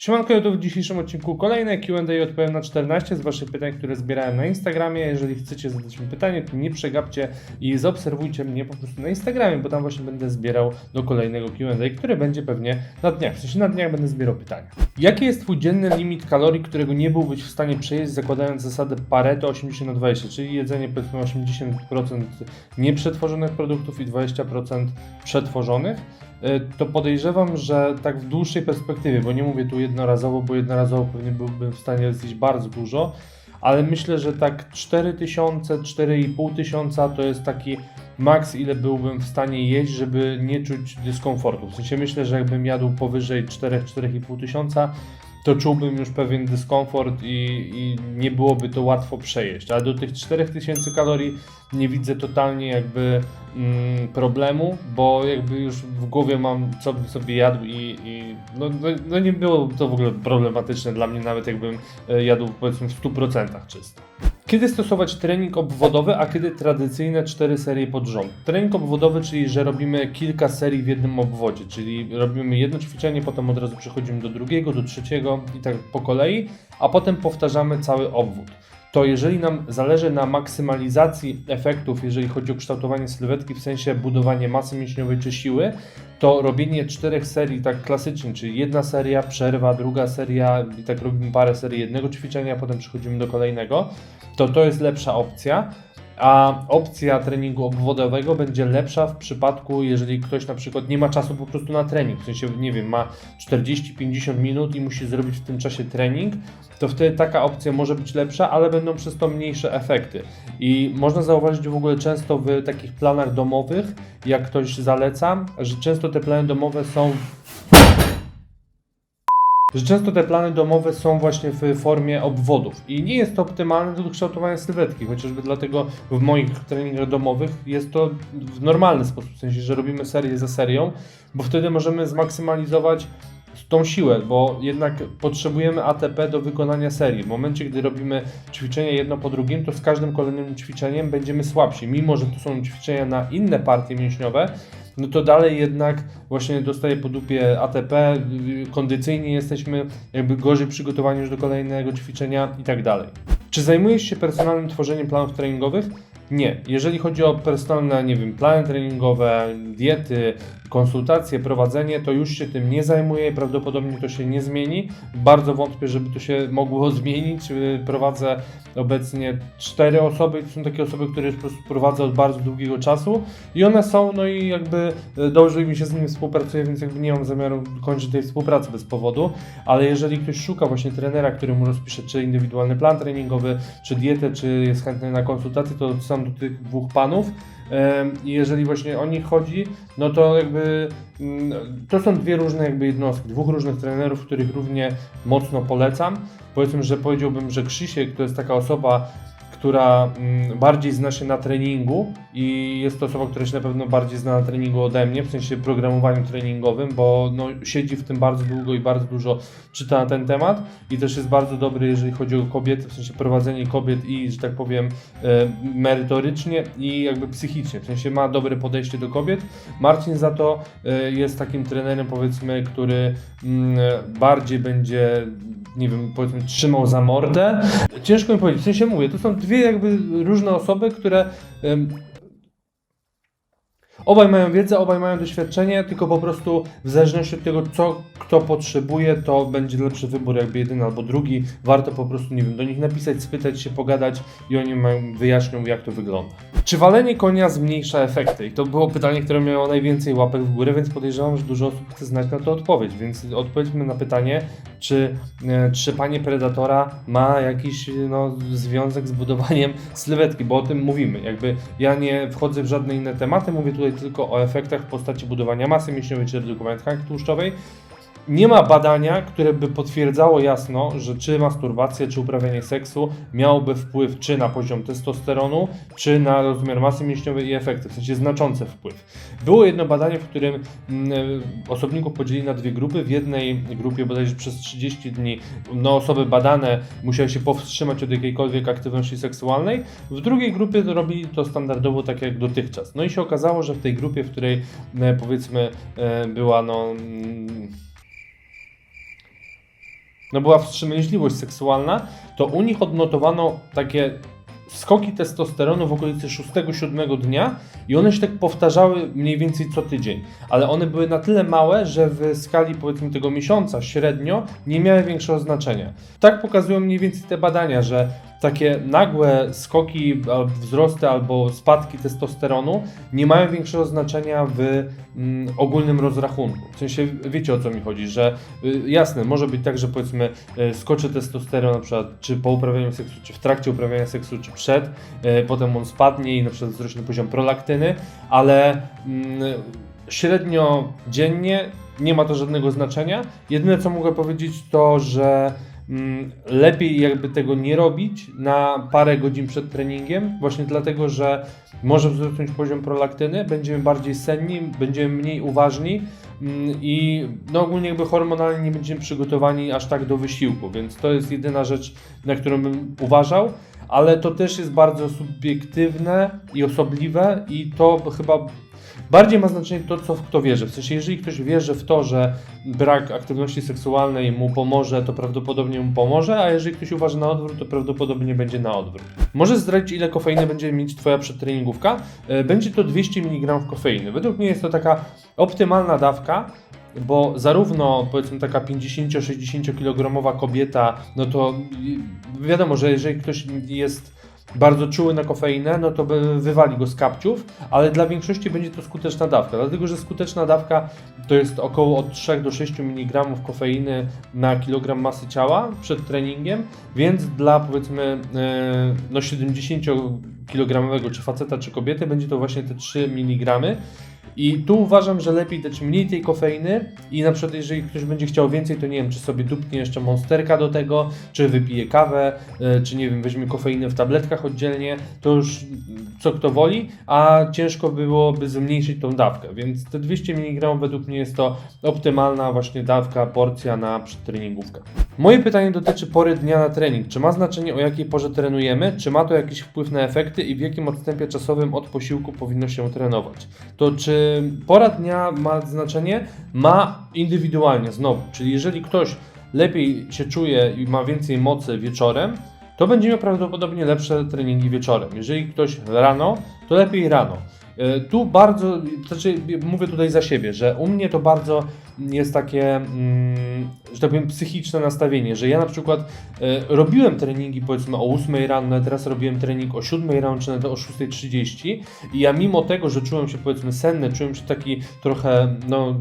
Siemanko, tu w dzisiejszym odcinku kolejne Q&A odpowiem na 14 z Waszych pytań, które zbierałem na Instagramie. Jeżeli chcecie zadać mi pytanie, to nie przegapcie i zaobserwujcie mnie po prostu na Instagramie, bo tam właśnie będę zbierał do kolejnego Q&A, które będzie pewnie na dniach. W sensie na dniach będę zbierał pytania. Jaki jest Twój dzienny limit kalorii, którego nie byłbyś w stanie przejeść, zakładając zasadę Pareto 80 na 20, czyli jedzenie powiedzmy 80% nieprzetworzonych produktów i 20% przetworzonych? Y, to podejrzewam, że tak w dłuższej perspektywie, bo nie mówię tu jednorazowo, bo jednorazowo pewnie byłbym w stanie zjeść bardzo dużo, ale myślę, że tak 4000, 4500 to jest taki maks, ile byłbym w stanie jeść, żeby nie czuć dyskomfortu. W sensie myślę, że jakbym jadł powyżej 4-4,5 tysiąca, to czułbym już pewien dyskomfort i, i nie byłoby to łatwo przejeść. Ale do tych 4000 kalorii nie widzę totalnie jakby mm, problemu, bo jakby już w głowie mam, co bym sobie jadł i, i no, no, no nie było to w ogóle problematyczne dla mnie, nawet jakbym e, jadł powiedzmy w 100% czysto. Kiedy stosować trening obwodowy, a kiedy tradycyjne cztery serie pod rząd? Trening obwodowy, czyli że robimy kilka serii w jednym obwodzie, czyli robimy jedno ćwiczenie, potem od razu przechodzimy do drugiego, do trzeciego i tak po kolei, a potem powtarzamy cały obwód. To jeżeli nam zależy na maksymalizacji efektów, jeżeli chodzi o kształtowanie sylwetki, w sensie budowanie masy mięśniowej czy siły, to robienie czterech serii tak klasycznie, czyli jedna seria, przerwa, druga seria i tak robimy parę serii jednego ćwiczenia, potem przechodzimy do kolejnego, to to jest lepsza opcja. A opcja treningu obwodowego będzie lepsza w przypadku, jeżeli ktoś na przykład nie ma czasu po prostu na trening, w sensie, nie wiem, ma 40-50 minut i musi zrobić w tym czasie trening, to wtedy taka opcja może być lepsza, ale będą przez to mniejsze efekty. I można zauważyć w ogóle często w takich planach domowych, jak ktoś zaleca, że często te plany domowe są że często te plany domowe są właśnie w formie obwodów i nie jest to optymalne do kształtowania sylwetki, chociażby dlatego w moich treningach domowych jest to w normalny sposób, w sensie, że robimy serię za serią, bo wtedy możemy zmaksymalizować tą siłę, bo jednak potrzebujemy ATP do wykonania serii. W momencie, gdy robimy ćwiczenie jedno po drugim, to z każdym kolejnym ćwiczeniem będziemy słabsi. Mimo, że to są ćwiczenia na inne partie mięśniowe, no to dalej jednak właśnie dostaje po dupie ATP, kondycyjnie jesteśmy jakby gorzej przygotowani już do kolejnego ćwiczenia i tak dalej. Czy zajmujesz się personalnym tworzeniem planów treningowych? Nie. Jeżeli chodzi o personalne, nie wiem, plany treningowe, diety, konsultacje, prowadzenie, to już się tym nie zajmuję i prawdopodobnie to się nie zmieni. Bardzo wątpię, żeby to się mogło zmienić. Prowadzę obecnie cztery osoby, to są takie osoby, które już po prostu prowadzę od bardzo długiego czasu i one są, no i jakby dobrze mi się z nimi współpracuje, więc jakby nie mam zamiaru kończyć tej współpracy bez powodu, ale jeżeli ktoś szuka właśnie trenera, który mu rozpisze czy indywidualny plan treningowy, czy dietę, czy jest chętny na konsultację, to są do tych dwóch panów. I jeżeli właśnie o nich chodzi, no to jakby mm, to są dwie różne jakby jednostki, dwóch różnych trenerów, których równie mocno polecam. Powiedzmy, że powiedziałbym, że Krzysiek to jest taka osoba, która mm, bardziej zna się na treningu i jest to osoba, która się na pewno bardziej zna na treningu ode mnie, w sensie programowaniu treningowym, bo no, siedzi w tym bardzo długo i bardzo dużo czyta na ten temat i też jest bardzo dobry, jeżeli chodzi o kobiety, w sensie prowadzenie kobiet i, że tak powiem, e, merytorycznie i jakby psychicznie, w sensie ma dobre podejście do kobiet. Marcin za to e, jest takim trenerem, powiedzmy, który mm, bardziej będzie nie wiem, powiedzmy, trzymał za mordę. Ciężko mi powiedzieć, w sensie mówię, to są dwie jakby różne osoby, które Obaj mają wiedzę, obaj mają doświadczenie, tylko po prostu w zależności od tego, co kto potrzebuje, to będzie lepszy wybór, jakby jeden albo drugi. Warto po prostu, nie wiem, do nich napisać, spytać się, pogadać i oni mają, wyjaśnią, jak to wygląda. Czy walenie konia zmniejsza efekty? I to było pytanie, które miało najwięcej łapek w górę, więc podejrzewam, że dużo osób chce znać na to odpowiedź. Więc odpowiedzmy na pytanie, czy e, trzepanie predatora ma jakiś no, związek z budowaniem sylwetki, bo o tym mówimy. Jakby ja nie wchodzę w żadne inne tematy, mówię tutaj tylko o efektach w postaci budowania masy mięśniowej czy redukowania tkanki tłuszczowej. Nie ma badania, które by potwierdzało jasno, że czy masturbacja, czy uprawianie seksu miałoby wpływ czy na poziom testosteronu, czy na rozmiar masy mięśniowej i efekty, w sensie znaczący wpływ. Było jedno badanie, w którym mm, osobników podzielili na dwie grupy. W jednej grupie bodajże przez 30 dni no, osoby badane musiały się powstrzymać od jakiejkolwiek aktywności seksualnej. W drugiej grupie robili to standardowo tak jak dotychczas. No i się okazało, że w tej grupie, w której e, powiedzmy e, była no mm, no była wstrzemięźliwość seksualna, to u nich odnotowano takie skoki testosteronu w okolicy 6-7 dnia i one się tak powtarzały mniej więcej co tydzień, ale one były na tyle małe, że w skali powiedzmy tego miesiąca średnio nie miały większego znaczenia. Tak pokazują mniej więcej te badania, że takie nagłe skoki, wzrosty albo spadki testosteronu nie mają większego znaczenia w mm, ogólnym rozrachunku. W sensie wiecie o co mi chodzi, że y, jasne, może być tak, że powiedzmy y, skoczy testosteron na przykład czy po uprawianiu seksu, czy w trakcie uprawiania seksu, czy przed, y, potem on spadnie i na przykład wzrośnie poziom prolaktyny, ale mm, średnio dziennie nie ma to żadnego znaczenia. Jedyne co mogę powiedzieć to, że lepiej jakby tego nie robić na parę godzin przed treningiem, właśnie dlatego, że może wzrosnąć poziom prolaktyny, będziemy bardziej senni, będziemy mniej uważni mm, i no ogólnie jakby hormonalnie nie będziemy przygotowani aż tak do wysiłku, więc to jest jedyna rzecz, na którą bym uważał, ale to też jest bardzo subiektywne i osobliwe i to chyba Bardziej ma znaczenie to, co w kto wierzy. W sensie, jeżeli ktoś wierzy w to, że brak aktywności seksualnej mu pomoże, to prawdopodobnie mu pomoże, a jeżeli ktoś uważa na odwrót, to prawdopodobnie będzie na odwrót. Możesz zdradzić, ile kofeiny będzie mieć Twoja przedtreningówka? E, Będzie to 200 mg kofeiny. Według mnie jest to taka optymalna dawka, bo zarówno powiedzmy taka 50-60 kg kobieta, no to wiadomo, że jeżeli ktoś jest bardzo czuły na kofeinę, no to wywali go z kapciów, ale dla większości będzie to skuteczna dawka, dlatego że skuteczna dawka to jest około od 3 do 6 mg kofeiny na kilogram masy ciała przed treningiem, więc dla powiedzmy e, no 70 kg czy faceta czy kobiety będzie to właśnie te 3 mg. I tu uważam, że lepiej dać mniej tej kofeiny i na przykład jeżeli ktoś będzie chciał więcej, to nie wiem, czy sobie dupnie jeszcze monsterka do tego, czy wypije kawę, e, czy nie wiem, weźmie kofeinę w tabletkach oddzielnie, to już co kto woli, a ciężko byłoby zmniejszyć tą dawkę, więc te 200 mg według mnie jest to optymalna właśnie dawka, porcja na przedtreningówkę. Moje pytanie dotyczy pory dnia na trening. Czy ma znaczenie o jakiej porze trenujemy? Czy ma to jakiś wpływ na efekty i w jakim odstępie czasowym od posiłku powinno się trenować? To czy pora dnia ma znaczenie? Ma indywidualnie znowu, czyli jeżeli ktoś lepiej się czuje i ma więcej mocy wieczorem, to będzie miał prawdopodobnie lepsze treningi wieczorem. Jeżeli ktoś rano, to lepiej rano. E, Tu bardzo, znaczy mówię tutaj za siebie, że u mnie to bardzo jest takie, mm, że tak powiem, psychiczne nastawienie, że ja na przykład e, robiłem treningi powiedzmy o 8 rano, teraz robiłem trening o 7 rano, czy nawet o 6.30 i ja mimo tego, że czułem się powiedzmy senny, czułem się taki trochę, no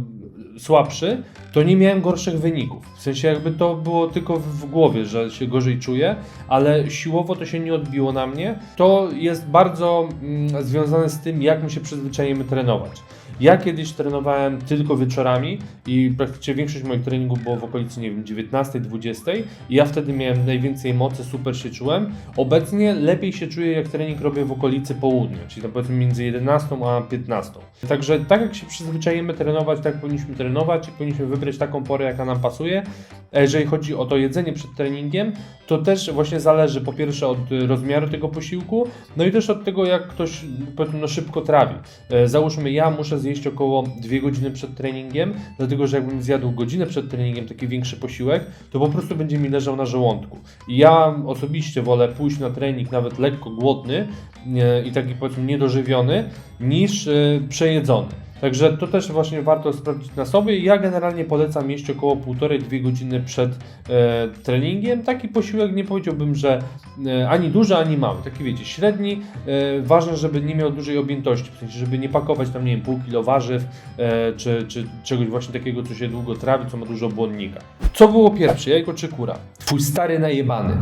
słabszy, to nie miałem gorszych wyników. W sensie jakby to było tylko w głowie, że się gorzej czuję, ale siłowo to się nie odbiło na mnie. To jest bardzo mm, związane z tym, jak my się przyzwyczajemy trenować. Ja kiedyś trenowałem tylko wieczorami i praktycznie większość moich treningów było w okolicy, nie wiem, 19-20 i ja wtedy miałem najwięcej mocy, super się czułem. Obecnie lepiej się czuję, jak trening robię w okolicy południa, czyli tam powiedzmy między 11 a 15. Także tak jak się przyzwyczajemy trenować, tak powinniśmy trenować i powinniśmy wybrać taką porę, jaka nam pasuje. Jeżeli chodzi o to jedzenie przed treningiem, to też właśnie zależy po pierwsze od rozmiaru tego posiłku, no i też od tego, jak ktoś powiedzmy, no, szybko trawi. E, Załóżmy, ja muszę zjeść około 2 godziny przed treningiem, dlatego że jakbym zjadł godzinę przed treningiem taki większy posiłek, to po prostu będzie mi leżał na żołądku. I ja osobiście wolę pójść na trening nawet lekko głodny e, i taki powiedzmy niedożywiony, niż e, przejedzony. Także to też właśnie warto sprawdzić na sobie. Ja generalnie polecam jeść około 1,5-2 godziny przed e, treningiem. Taki posiłek nie powiedziałbym, że e, ani duży, ani mały. Taki wiecie, średni. E, ważne, żeby nie miał dużej objętości, w sensie, żeby nie pakować tam, nie wiem, pół kilo warzyw, e, czy, czy czegoś właśnie takiego, co się długo trawi, co ma dużo błonnika. Co było pierwsze, jajko czy kura? Twój stary najebany.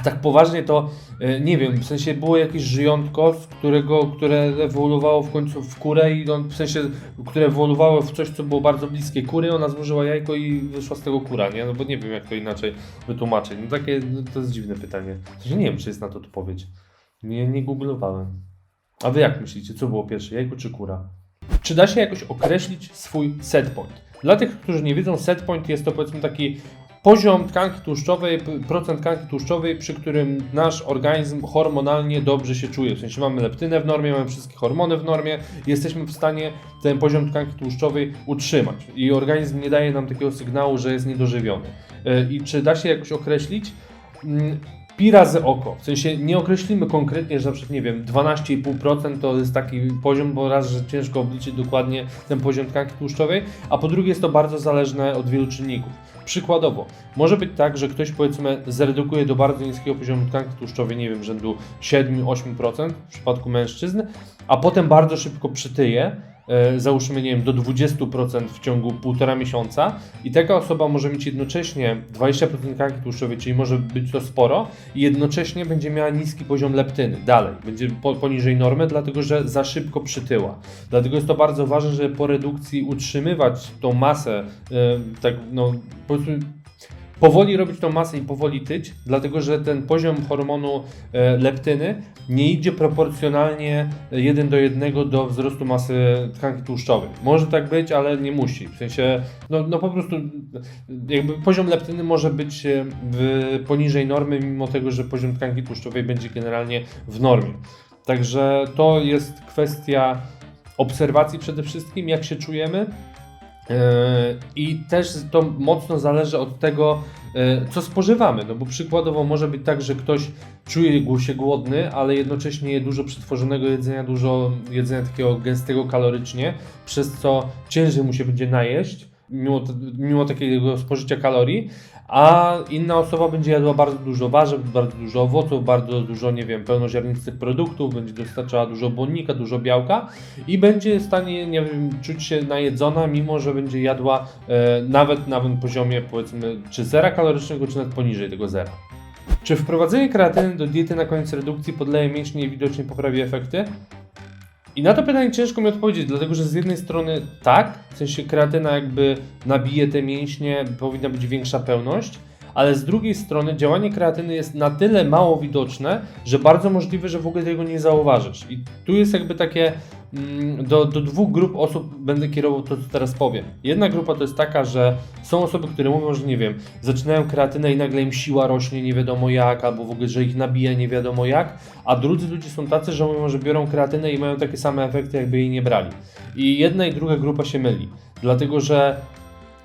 A tak poważnie to e, nie wiem, w sensie było jakieś żyjątko, z którego, które ewoluowało w końcu w kurę i on, w sensie, które ewoluowało w coś, co było bardzo bliskie kury, ona złożyła jajko i wyszła z tego kura, nie? No bo nie wiem jak to inaczej wytłumaczyć. No takie, no, to jest dziwne pytanie. W sensie nie wiem, czy jest na to odpowiedź. Nie, nie googlowałem. A wy jak myślicie, co było pierwsze, jajko czy kura? Czy da się jakoś określić swój set point? Dla tych, którzy nie wiedzą, set point jest to powiedzmy taki poziom tkanki tłuszczowej, procent tkanki tłuszczowej, przy którym nasz organizm hormonalnie dobrze się czuje. W sensie mamy leptynę w normie, mamy wszystkie hormony w normie, jesteśmy w stanie ten poziom tkanki tłuszczowej utrzymać i organizm nie daje nam takiego sygnału, że jest niedożywiony. e, i czy da się jakoś określić? Pi razy oko. W sensie nie określimy konkretnie, że na przykład, nie wiem, 12,5% to jest taki poziom, bo raz, że ciężko obliczyć dokładnie ten poziom tkanki tłuszczowej, a po drugie jest to bardzo zależne od wielu czynników. Przykładowo, może być tak, że ktoś powiedzmy zredukuje do bardzo niskiego poziomu tkanki tłuszczowej, nie wiem, rzędu 7-8% w przypadku mężczyzn, a potem bardzo szybko przytyje, załóżmy, nie wiem, do 20% w ciągu półtora miesiąca i taka osoba może mieć jednocześnie 20% tkanki tłuszczowej, czyli może być to sporo i jednocześnie będzie miała niski poziom leptyny dalej, będzie po, poniżej normy, dlatego że za szybko przytyła. Dlatego jest to bardzo ważne, żeby po redukcji utrzymywać tą masę, e, tak no, powiedzmy, powoli robić tą masę i powoli tyć, dlatego że ten poziom hormonu e, leptyny nie idzie proporcjonalnie 1 do 1 do wzrostu masy tkanki tłuszczowej. Może tak być, ale nie musi. W sensie, no, no po prostu jakby poziom leptyny może być e, poniżej normy, mimo tego, że poziom tkanki tłuszczowej będzie generalnie w normie. Także to jest kwestia obserwacji przede wszystkim, jak się czujemy, I też to mocno zależy od tego, yy, co spożywamy. No bo przykładowo może być tak, że ktoś czuje się głodny, ale jednocześnie je dużo przetworzonego jedzenia, dużo jedzenia takiego gęstego kalorycznie, przez co ciężej mu się będzie najeść, mimo, mimo takiego spożycia kalorii, a inna osoba będzie jadła bardzo dużo warzyw, bardzo dużo owoców, bardzo dużo, nie wiem, pełnoziarnistych produktów, będzie dostarczała dużo błonnika, dużo białka i będzie w stanie, nie wiem, czuć się najedzona, mimo że będzie jadła e, nawet na poziomie, powiedzmy, czy zera kalorycznego, czy nawet poniżej tego zera. Czy wprowadzenie kreatyny do diety na koniec redukcji podleje mięśnie i widocznie poprawi efekty? I na to pytanie ciężko mi odpowiedzieć, dlatego że z jednej strony tak, w sensie kreatyna jakby nabije te mięśnie, powinna być większa pełność, ale z drugiej strony działanie kreatyny jest na tyle mało widoczne, że bardzo możliwe, że w ogóle tego nie zauważysz. I tu jest jakby takie mm, do, do dwóch grup osób będę kierował to, co teraz powiem. Jedna grupa to jest taka, że są osoby, które mówią, że nie wiem, zaczynają kreatynę i nagle im siła rośnie nie wiadomo jak, albo w ogóle, że ich nabija nie wiadomo jak, a drudzy ludzie są tacy, że mówią, że biorą kreatynę i mają takie same efekty, jakby jej nie brali. I jedna i druga grupa się myli, dlatego że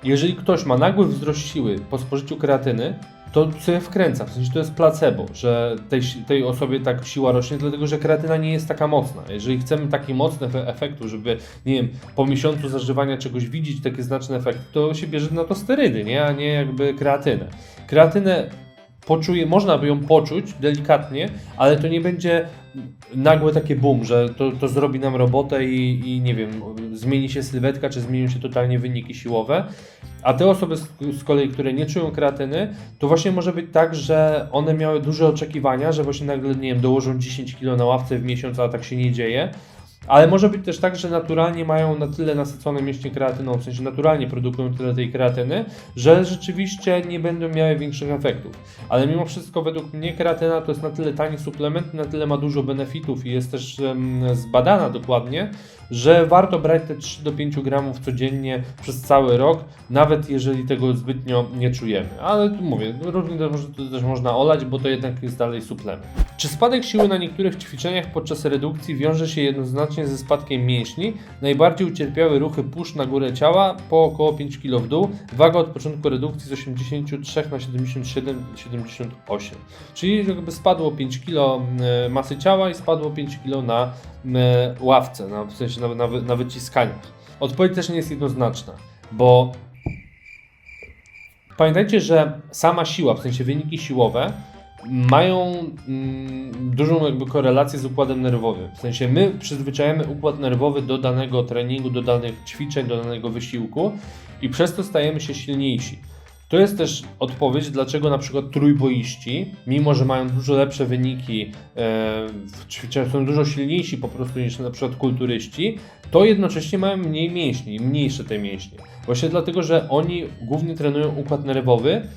jeżeli ktoś ma nagły wzrost siły po spożyciu kreatyny, to sobie wkręca, w sensie to jest placebo, że tej, tej osobie tak siła rośnie, dlatego że kreatyna nie jest taka mocna. Jeżeli chcemy taki mocny efe- efektu, żeby, nie wiem, po miesiącu zażywania czegoś widzieć takie znaczne efekty, to się bierze na to sterydy, nie? a nie jakby kreatynę. Kreatynę poczuje, można by ją poczuć delikatnie, ale to nie będzie nagłe takie boom, że to, to zrobi nam robotę i, i nie wiem, zmieni się sylwetka, czy zmienią się totalnie wyniki siłowe. A te osoby z, z kolei, które nie czują kreatyny, to właśnie może być tak, że one miały duże oczekiwania, że właśnie nagle, nie wiem, dołożą 10 kg na ławce w miesiąc, a tak się nie dzieje. Ale może być też tak, że naturalnie mają na tyle nasycone mięśnie kreatyną, w sensie naturalnie produkują tyle tej kreatyny, że rzeczywiście nie będą miały większych efektów. Ale mimo wszystko według mnie kreatyna to jest na tyle tani suplement, na tyle ma dużo benefitów i jest też um, zbadana dokładnie, że warto brać te 3 do 5 gramów codziennie przez cały rok, nawet jeżeli tego zbytnio nie czujemy. Ale tu mówię, różnie to, może- to też można olać, bo to jednak jest dalej suplement. Czy spadek siły na niektórych ćwiczeniach podczas redukcji wiąże się jednoznacznie ze spadkiem mięśni? Najbardziej ucierpiały ruchy push na górę ciała po około 5 kg w dół. Waga od początku redukcji z 83 na 77-78. Czyli jakby spadło 5 kg e, masy ciała i spadło 5 kg na e, ławce, na, w sensie na, na, na wyciskaniach. Odpowiedź też nie jest jednoznaczna, bo pamiętajcie, że sama siła, w sensie wyniki siłowe, mają mm, dużą jakby korelację z układem nerwowym. W sensie my przyzwyczajamy układ nerwowy do danego treningu, do danych ćwiczeń, do danego wysiłku i przez to stajemy się silniejsi. To jest też odpowiedź, dlaczego na przykład trójboiści, mimo że mają dużo lepsze wyniki e, są dużo silniejsi po prostu niż na przykład kulturyści, to jednocześnie mają mniej mięśni, mniejsze te mięśnie. Właśnie dlatego, że oni głównie trenują układ nerwowy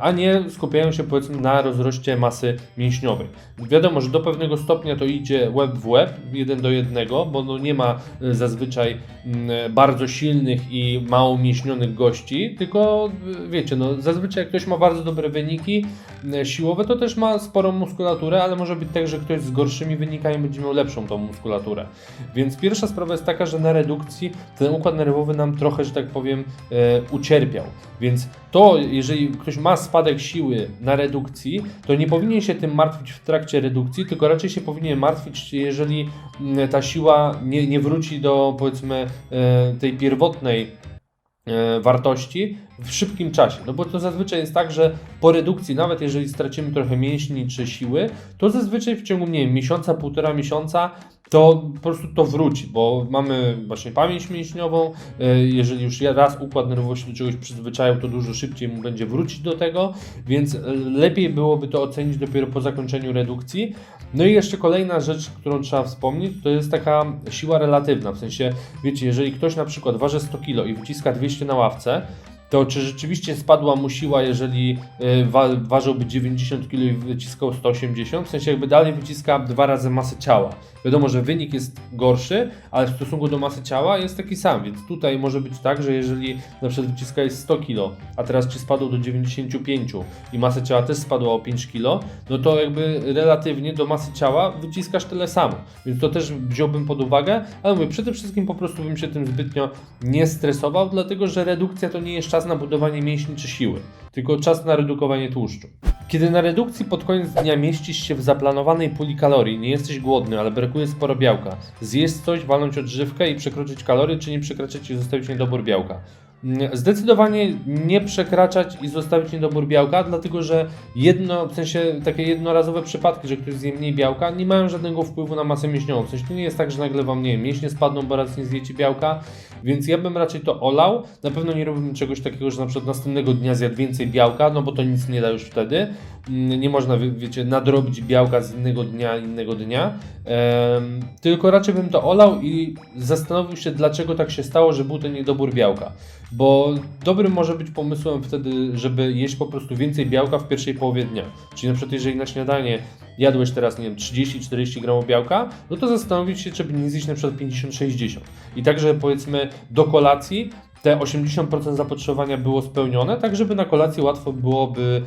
a nie skupiają się powiedzmy na rozroście masy mięśniowej. Wiadomo, że do pewnego stopnia to idzie łeb w łeb, jeden do jednego, bo no nie ma e, zazwyczaj mm, bardzo silnych i mało umięśnionych gości, tylko e, wiecie, no zazwyczaj jak ktoś ma bardzo dobre wyniki e, siłowe, to też ma sporą muskulaturę, ale może być tak, że ktoś z gorszymi wynikami będzie miał lepszą tą muskulaturę. Więc pierwsza sprawa jest taka, że na redukcji ten układ nerwowy nam trochę, że tak powiem, e, ucierpiał. Więc to, jeżeli ktoś ma spadek siły na redukcji, to nie powinien się tym martwić w trakcie redukcji, tylko raczej się powinien martwić, jeżeli mm, ta siła nie, nie wróci do powiedzmy e, tej pierwotnej e, wartości w szybkim czasie. No bo to zazwyczaj jest tak, że po redukcji, nawet jeżeli stracimy trochę mięśni czy siły, to zazwyczaj w ciągu, nie wiem, miesiąca, półtora miesiąca to po prostu to wróci, bo mamy właśnie pamięć mięśniową, e, jeżeli już raz układ nerwowy się do czegoś przyzwyczaił, to dużo szybciej mu będzie wrócić do tego, więc e, lepiej byłoby to ocenić dopiero po zakończeniu redukcji. No i jeszcze kolejna rzecz, którą trzeba wspomnieć, to jest taka siła relatywna, w sensie, wiecie, jeżeli ktoś na przykład waży 100 kg i wyciska 200 na ławce, to czy rzeczywiście spadła mu siła, jeżeli y, wa ważyłby 90 kg i wyciskał 180? W sensie jakby dalej wyciska dwa razy masę ciała. Wiadomo, że wynik jest gorszy, ale w stosunku do masy ciała jest taki sam, więc tutaj może być tak, że jeżeli na przykład wyciska jest 100 kg, a teraz ci spadło do 95 i masa ciała też spadła o 5 kg, no to jakby relatywnie do masy ciała wyciskasz tyle samo. Więc to też wziąłbym pod uwagę, ale mówię, przede wszystkim po prostu bym się tym zbytnio nie stresował, dlatego że redukcja to nie jest czas na budowanie mięśni czy siły, tylko czas na redukowanie tłuszczu. Kiedy na redukcji pod koniec dnia mieścisz się w zaplanowanej puli kalorii, nie jesteś głodny, ale brakuje sporo białka, zjeść coś, walnąć odżywkę i przekroczyć kalorie, czy nie przekraczać i zostawić niedobór białka. Zdecydowanie nie przekraczać i zostawić niedobór białka, dlatego że jedno, w sensie takie jednorazowe przypadki, że ktoś zje mniej białka, nie mają żadnego wpływu na masę mięśniową. W sensie to nie jest tak, że nagle wam nie wiem, mięśnie spadną, bo raz nie zjecie białka, więc ja bym raczej to olał. Na pewno nie robiłbym czegoś takiego, że na przykład następnego dnia zjadł więcej białka, no bo to nic nie da już wtedy. Mm, Nie można, wie- wiecie, nadrobić białka z innego dnia, innego dnia. Em, tylko raczej bym to olał i zastanowił się, dlaczego tak się stało, że był ten niedobór białka. Bo dobrym może być pomysłem wtedy, żeby jeść po prostu więcej białka w pierwszej połowie dnia. Czyli na przykład jeżeli na śniadanie jadłeś teraz, nie wiem, 30-40 gramów białka, no to zastanowić się, czy by nie zjeść na przykład 50-60. I także powiedzmy do kolacji te 80% zapotrzebowania było spełnione, tak żeby na kolację łatwo byłoby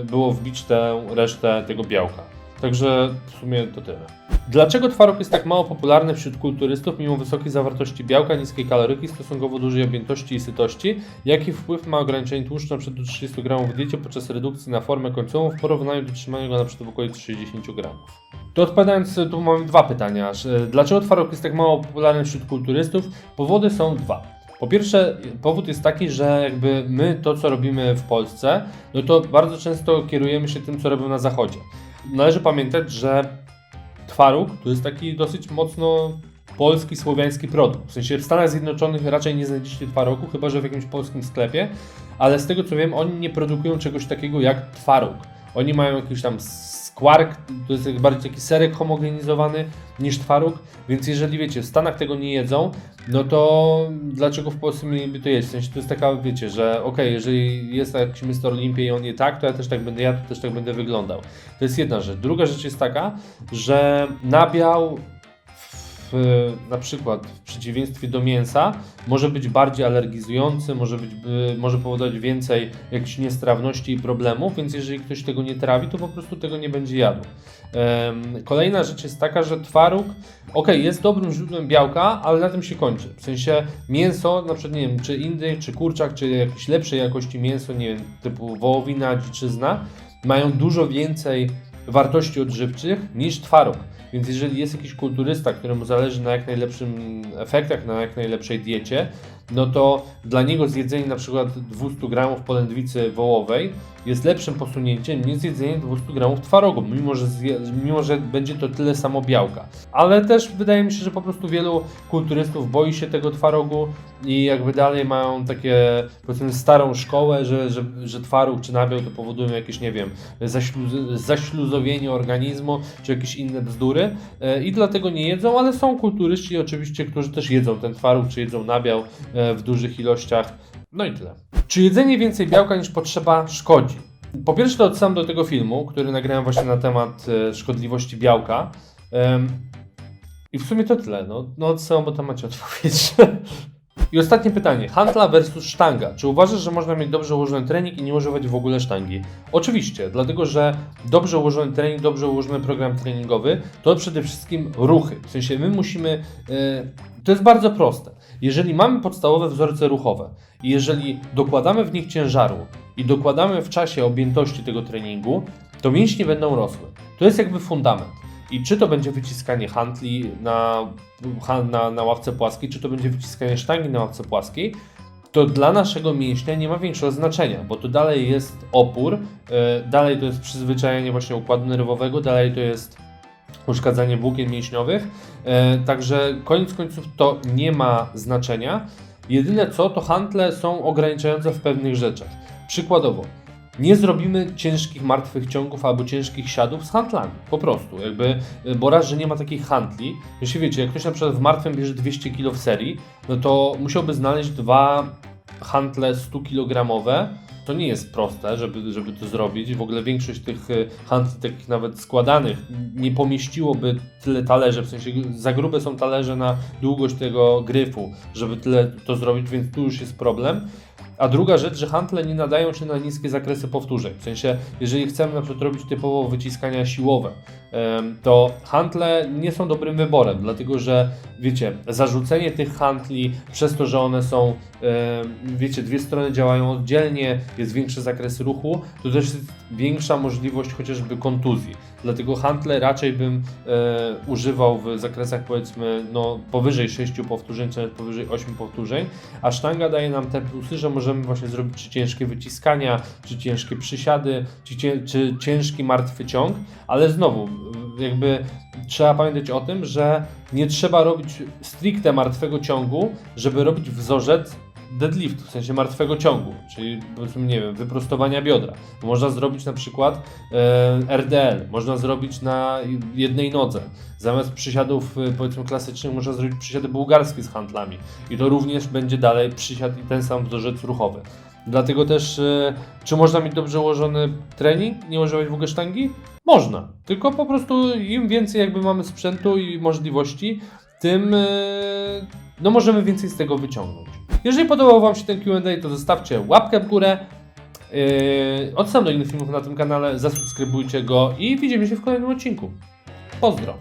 e, było wbić tę resztę tego białka. Także w sumie to tyle. Dlaczego twaróg jest tak mało popularny wśród kulturystów mimo wysokiej zawartości białka, niskiej kaloryki, stosunkowo dużej objętości i sytości? Jaki wpływ ma ograniczenie tłuszczu przykład do 30 gramów w diecie podczas redukcji na formę końcową w porównaniu do trzymania go na przykład w okolicy 60 gramów? To odpowiadając, tu mam dwa pytania. Dlaczego twaróg jest tak mało popularny wśród kulturystów? Powody są dwa. Po pierwsze, powód jest taki, że jakby my to, co robimy w Polsce, no to bardzo często kierujemy się tym, co robią na zachodzie. Należy pamiętać, że twaróg to jest taki dosyć mocno polski, słowiański produkt. W sensie w Stanach Zjednoczonych raczej nie znajdziecie twarogu, chyba że w jakimś polskim sklepie, ale z tego co wiem, oni nie produkują czegoś takiego jak twaróg. Oni mają jakiś tam skwark, to jest bardziej taki serek homogenizowany niż twaróg, więc jeżeli wiecie, w Stanach tego nie jedzą, no to dlaczego w Polsce mieliby to jeść? W sensie to jest taka, wiecie, że okej, jeżeli jest jakiś Mr. Olympia i on je tak, to ja też tak będę jadł, też tak będę wyglądał. To jest jedna rzecz. Druga rzecz jest taka, że nabiał na przykład w przeciwieństwie do mięsa może być bardziej alergizujący, może, być, y, może powodować więcej jakichś niestrawności i problemów, więc jeżeli ktoś tego nie trawi, to po prostu tego nie będzie jadł. Kolejna rzecz jest taka, że twaróg, ok, jest dobrym źródłem białka, ale na tym się kończy. W sensie mięso, na przykład nie wiem, czy indyk, czy kurczak, czy jakieś lepszej jakości mięso, nie wiem, typu wołowina, dziczyzna, mają dużo więcej wartości odżywczych niż twaróg. Więc jeżeli jest jakiś kulturysta, któremu zależy na jak najlepszym efektach, na jak najlepszej diecie, no to dla niego zjedzenie na przykład 200 gramów polędwicy wołowej jest lepszym posunięciem niż zjedzenie 200 gramów twarogu, mimo że, mimo że będzie to tyle samo białka. Ale też wydaje mi się, że po prostu wielu kulturystów boi się tego twarogu i jakby dalej mają takie powiedzmy starą szkołę, że, że, że twaróg czy nabiał to powodują jakieś, nie wiem, zaśluz, zaśluzowienie organizmu czy jakieś inne bzdury e, i dlatego nie jedzą, ale są kulturyści oczywiście, którzy też jedzą ten twaróg czy jedzą nabiał e, w dużych ilościach No i tyle. Czy jedzenie więcej białka niż potrzeba szkodzi? Po pierwsze odsyłam do tego filmu, który nagrałem właśnie na temat e, szkodliwości białka. I w sumie to tyle. No, no odsyłam, bo tam macie odpowiedź. I ostatnie pytanie. Hantla versus sztanga. Czy uważasz, że można mieć dobrze ułożony trening i nie używać w ogóle sztangi? Oczywiście, dlatego że dobrze ułożony trening, dobrze ułożony program treningowy to przede wszystkim ruchy. W sensie my musimy. e, to jest bardzo proste. Jeżeli mamy podstawowe wzorce ruchowe i jeżeli dokładamy w nich ciężaru i dokładamy w czasie objętości tego treningu, to mięśnie będą rosły. To jest jakby fundament. I czy to będzie wyciskanie handli na, na, na ławce płaskiej, czy to będzie wyciskanie sztangi na ławce płaskiej, to dla naszego mięśnia nie ma większego znaczenia, bo to dalej jest opór, e, dalej to jest przyzwyczajenie właśnie układu nerwowego, dalej to jest uszkadzanie włókien mięśniowych. E, Także koniec końców to nie ma znaczenia. Jedyne co, to hantle są ograniczające w pewnych rzeczach. Przykładowo, nie zrobimy ciężkich martwych ciągów albo ciężkich siadów z hantlami. Po prostu, jakby, e, bo raz, że nie ma takich hantli, jeśli wiecie, jak ktoś na przykład w martwym bierze 200 kg w serii, no to musiałby znaleźć dwa hantle 100 kg. To nie jest proste, żeby, żeby to zrobić. W ogóle większość tych y, hantli, takich nawet składanych, nie pomieściłoby tyle talerzy, w sensie za grube są talerze na długość tego gryfu, żeby tyle to zrobić, więc tu już jest problem. A druga rzecz, że hantle nie nadają się na niskie zakresy powtórzeń. W sensie, jeżeli chcemy na przykład robić typowo wyciskania siłowe, to hantle nie są dobrym wyborem, dlatego że wiecie, zarzucenie tych hantli przez to, że one są, wiecie, dwie strony działają oddzielnie, jest większy zakres ruchu, to też jest większa możliwość chociażby kontuzji. Dlatego hantle raczej bym e, używał w zakresach powiedzmy no, powyżej 6 powtórzeń, czy nawet powyżej 8 powtórzeń, a sztanga daje nam te plusy, że możemy właśnie zrobić czy ciężkie wyciskania, czy ciężkie przysiady, czy, cię, czy ciężki martwy ciąg, ale znowu jakby trzeba pamiętać o tym, że nie trzeba robić stricte martwego ciągu, żeby robić wzorzec deadliftu, w sensie martwego ciągu, czyli powiedzmy, nie wiem, wyprostowania biodra. Można zrobić na przykład e, RDL, można zrobić na jednej nodze. Zamiast przysiadów e, powiedzmy klasycznych można zrobić przysiady bułgarskie z handlami i to również będzie dalej przysiad i ten sam wzorzec ruchowy. Dlatego też, e, czy można mieć dobrze ułożony trening, nie używać w ogóle sztangi? Można, tylko po prostu im więcej jakby mamy sprzętu i możliwości, tym e, no możemy więcej z tego wyciągnąć. Jeżeli podobał Wam się ten Q&A, to zostawcie łapkę w górę. Yy, odsyłam do innych filmów na tym kanale, zasubskrybujcie go i widzimy się w kolejnym odcinku. Pozdro!